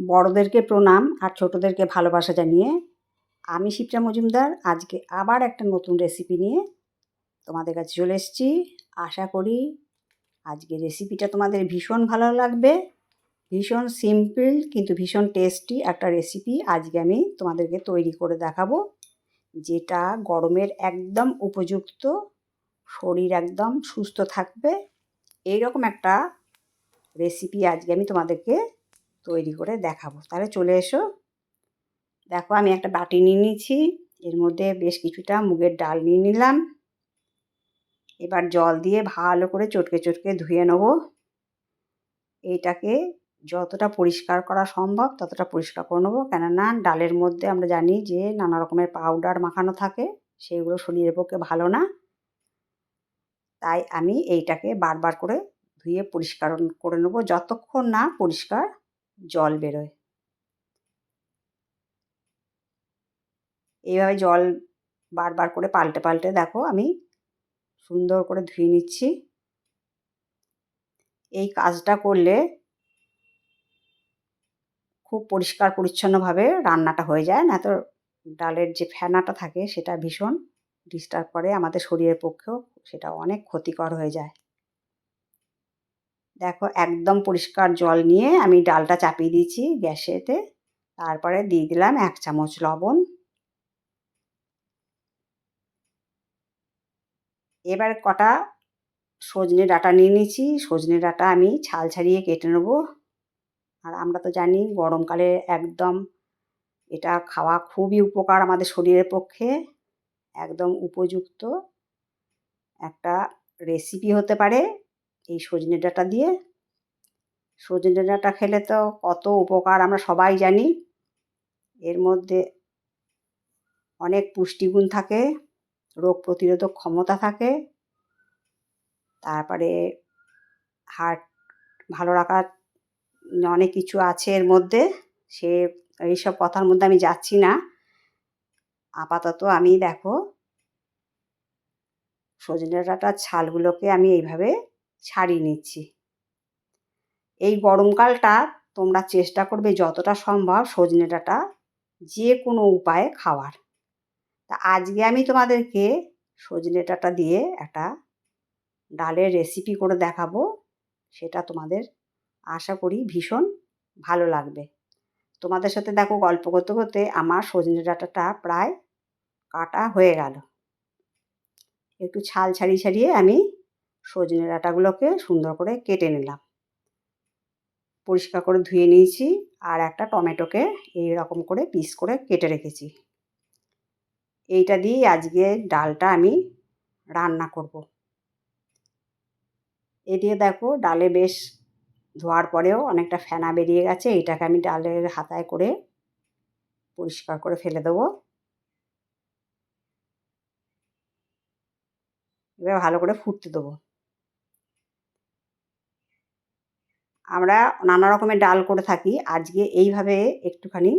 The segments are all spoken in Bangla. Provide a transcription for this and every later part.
বড়দেরকে প্রণাম আর ছোটোদেরকে ভালোবাসা জানিয়ে আমি শিপ্রা মজুমদার। আজকে আবার একটা নতুন রেসিপি নিয়ে তোমাদের কাছে চলে এসেছি। আশা করি আজকে রেসিপিটা তোমাদের ভীষণ ভালো লাগবে। ভীষণ সিম্পল কিন্তু ভীষণ টেস্টি একটা রেসিপি আজকে আমি তোমাদেরকে তৈরি করে দেখাবো। যেটা গরমের একদম উপযুক্ত, শরীর একদম সুস্থ থাকবে। এইরকম একটা রেসিপি আজকে আমি তোমাদেরকে তৈরি করে দেখাবো। তাহলে চলে এসো। দেখো আমি একটা বাটি নিয়ে নিয়েছি। এর মধ্যে বেশ কিছুটা মুগের ডাল নিয়ে নিলাম। এবার জল দিয়ে ভালো করে চটকে চটকে ধুয়ে নেব। এইটাকে যতটা পরিষ্কার করা সম্ভব ততটা পরিষ্কার করে নেব। কেননা ডালের মধ্যে আমরা জানি যে নানা রকমের পাউডার মাখানো থাকে, সেগুলো শরীরের পক্ষে ভালো না। তাই আমি এইটাকে বারবার করে ধুয়ে পরিষ্কার করে নেব। যতক্ষণ না পরিষ্কার জল বেরোয়। এইভাবে জল বারবার করে পাল্টে পাল্টে দেখো আমি সুন্দর করে ধুয়ে নিচ্ছি। এই কাজটা করলে খুব পরিষ্কার পরিচ্ছন্নভাবে রান্নাটা হয়ে যায়, না তো ডালের যে ফেনাটা থাকে সেটা ভীষণ ডিস্টার্ব করে আমাদের শরীরের পক্ষেও, সেটা অনেক ক্ষতিকর হয়ে যায়। দেখো, একদম পরিষ্কার জল নিয়ে আমি ডালটা চাপিয়ে দিয়েছি গ্যাসেতে। তারপরে দিয়ে দিলাম এক চামচ লবণ। এবার কটা সজনে ডাটা নিয়ে নিয়েছি। সজনে ডাটা আমি ছাল ছাড়িয়ে কেটে নেব। আর আমরা তো জানি গরমকালে একদম এটা খাওয়া খুবই উপকার আমাদের শরীরের পক্ষে, একদম উপযুক্ত একটা রেসিপি হতে পারে। এই সজনে ডাঁটা দিয়ে। সজনে ডাঁটা খেলে তো কত উপকার আমরা সবাই জানি। এর মধ্যে অনেক পুষ্টিগুণ থাকে, রোগ প্রতিরোধক ক্ষমতা থাকে। তারপরে হার্ট ভালো রাখার অনেক কিছু আছে এর মধ্যে। সে এইসব কথার মধ্যে আমি যাচ্ছি না। আপাতত আমি দেখো, সজনে ডাঁটার ছালগুলোকে আমি এইভাবে ছাড়িয়ে নিচ্ছি। এই গরমকালটা তোমরা চেষ্টা করবে যতটা সম্ভব সজনে ডাঁটা যে কোনো উপায়ে খাওয়ার। তা আজকে আমি তোমাদেরকে সজনে ডাঁটা দিয়ে একটা ডালের রেসিপি করে দেখাবো। সেটা তোমাদের আশা করি ভীষণ ভালো লাগবে। তোমাদের সাথে দেখো গল্প করতে করতে আমার সজনে ডাঁটাটা প্রায় কাটা হয়ে গেল। একটু ছাল ছাড়িয়ে ছাড়িয়ে আমি সজনে ডাঁটাগুলোকে সুন্দর করে কেটে নিলাম। পরিষ্কার করে ধুয়ে নিয়েছি আর একটা টমেটোকে এই রকম করে পিস করে কেটে রেখেছি। এইটা দিয়েই আজকে ডালটা আমি রান্না করব। এ দিয়ে দেখো ডালে বেশ ধোয়ার পরেও অনেকটা ফেনা বেরিয়ে গেছে এইটাকে আমি ডালের হাতায় করে পরিষ্কার করে ফেলে দেবো। এবার ভালো করে ফুটতে দেবো। আমরা নানা রকমের ডাল করে থাকি। আজকে এইভাবে একটুখানি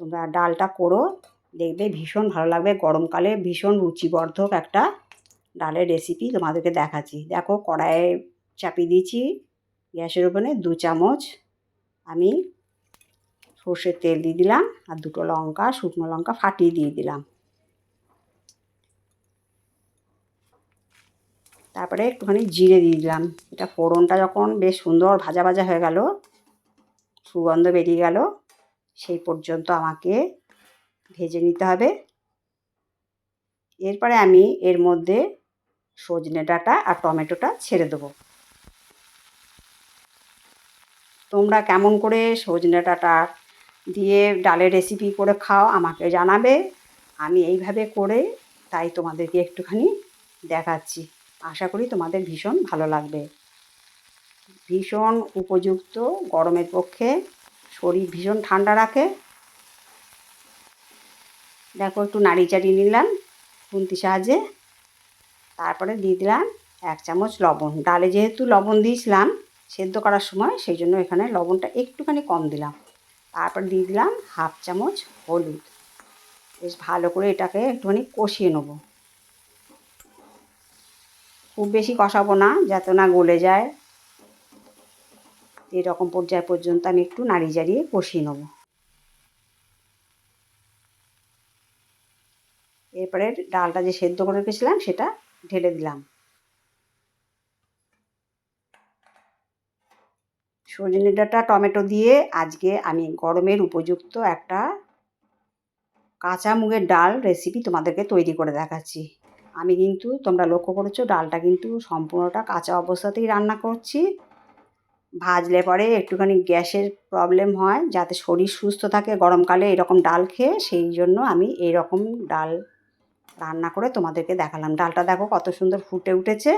তোমরা ডালটা করো। দেখবে ভীষণ ভালো লাগবে। গরমকালে ভীষণ রুচিবর্ধক একটা ডালের রেসিপি তোমাদেরকে দেখাচ্ছি। দেখো কড়াইয়ে চাপিয়ে দিয়েছি গ্যাসের ওপরে দু চামচ। আমি সর্ষের তেল দিয়ে দিলাম আর দুটো লঙ্কা, শুকনো লঙ্কা ফাটিয়ে দিয়ে দিলাম। তারপরে একটুখানি জিরে দিয়ে দিলাম। এটা ফোড়নটা যখন বেশ সুন্দর ভাজা ভাজা হয়ে গেল, সুগন্ধ বেরিয়ে গেল, সেই পর্যন্ত আমাকে ভেজে নিতে হবে। এরপরে আমি এর মধ্যে সজনে ডাঁটা আর টমেটোটা ছেড়ে দেবো। তোমরা কেমন করে সজনে ডাঁটা দিয়ে ডালের রেসিপি করে খাও আমাকে জানাবে। আমি এইভাবে করে তাই তোমাদেরকে একটুখানি দেখাচ্ছি। আশা করি তোমাদের ভীষণ ভালো লাগবে। ভীষণ উপযুক্ত গরমের পক্ষে, শরীর ভীষণ ঠান্ডা রাখে। দেখো, একটু নাড়ি চাড়িয়ে নিলাম খুন্তি সাহায্যে। তারপরে দিয়ে দিলাম এক চামচ লবণ। ডালে যেহেতু লবণ দিয়েছিলাম সেদ্ধ করার সময়, সেই জন্য এখানে লবণটা একটুখানি কম দিলাম। তারপর দিয়ে দিলাম হাফ চামচ হলুদ। বেশ ভালো করে এটাকে একটুখানি কষিয়ে নেব। খুব বেশি কষাবো না, যাতে না গলে যায়। এরকম পর্যায় পর্যন্ত আমি একটু নাড়িয়ে জাড়িয়ে কষিয়ে নেব। এরপরে ডালটা যে সেদ্ধ করে রেখেছিলাম, সেটা ঢেলে দিলাম। সজনে ডাঁটা টমেটো দিয়ে আজকে আমি গরমের উপযুক্ত একটা কাঁচা মুগের ডাল রেসিপি তোমাদেরকে তৈরি করে দেখাচ্ছি। আমি কিন্তু, তোমরা লক্ষ্য করেছ, ডালটা কিন্তু সম্পূর্ণটা কাঁচা অবস্থাতেই রান্না করছি। ভাজলে পরে একটুখানি গ্যাসের প্রবলেম হয়, যাতে শরীর সুস্থ থাকে গরমকালে এরকম ডাল খেয়ে, সেই জন্য আমি এই রকম ডাল রান্না করে তোমাদেরকে দেখালাম। ডালটা দেখো কত সুন্দর ফুটে উঠেছে।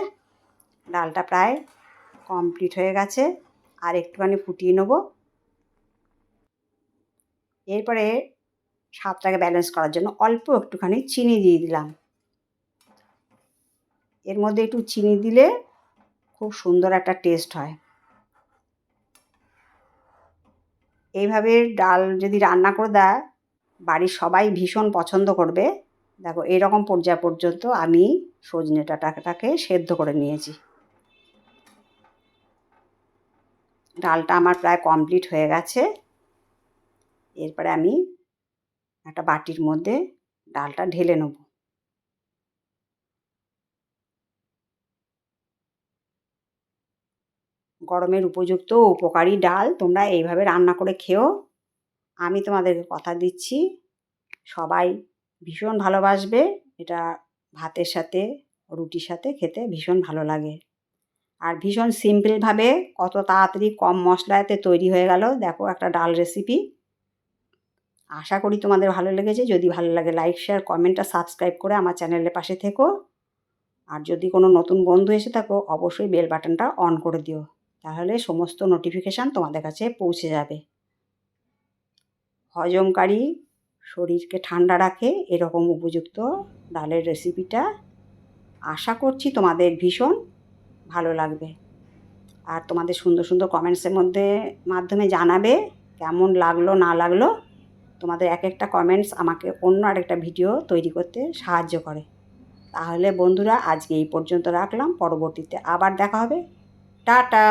ডালটা প্রায় কমপ্লিট হয়ে গেছে। আর একটুখানি ফুটিয়ে নেব। এরপরে স্বাদটাকে ব্যালেন্স করার জন্য অল্প একটুখানি চিনি দিয়ে দিলাম। এর মধ্যে একটু চিনি দিলে খুব সুন্দর একটা টেস্ট হয়। এইভাবে ডাল যদি রান্না করে দেয়, বাড়ির সবাই ভীষণ পছন্দ করবে। দেখো, এরকম পর্যায় পর্যন্ত আমি সজনে ডাঁটাটাকে সেদ্ধ করে নিয়েছি। ডালটা আমার প্রায় কমপ্লিট হয়ে গেছে। এরপরে আমি একটা বাটির মধ্যে ডালটা ঢেলে নেব। গরমের উপযুক্ত উপকারী ডাল তোমরা এইভাবে রান্না করে খেও। আমি তোমাদেরকে কথা দিচ্ছি। সবাই ভীষণ ভালোবাসবে। এটা ভাতের সাথে, রুটির সাথে খেতে ভীষণ ভালো লাগে। আর ভীষণ সিম্পলভাবে কত তাড়াতাড়ি কম মশলাতে তৈরি হয়ে গেল। দেখো একটা ডাল রেসিপি আশা করি তোমাদের ভালো লেগেছে। যদি ভালো লাগে লাইক শেয়ার কমেন্ট আর সাবস্ক্রাইব করে আমার চ্যানেলের পাশে থেকো। আর যদি কোনো নতুন বন্ধু এসে থাকো, অবশ্যই বেল বাটনটা অন করে দিও। তাহলে সমস্ত নোটিফিকেশান তোমাদের কাছে পৌঁছে যাবে। হজমকারী শরীরকে ঠান্ডা রাখে, এরকম উপযুক্ত ডালের রেসিপিটা আশা করছি তোমাদের ভীষণ ভালো লাগবে। আর তোমাদের সুন্দর সুন্দর কমেন্টসের মধ্যে মাধ্যমে জানাবে কেমন লাগল, না লাগল, তোমাদের এক একটা কমেন্টস আমাকে অন্য আরেকটা ভিডিও তৈরি করতে সাহায্য করে। তাহলে বন্ধুরা, আজকে এই পর্যন্ত রাখলাম। পরবর্তীতে আবার দেখা হবে। টাটা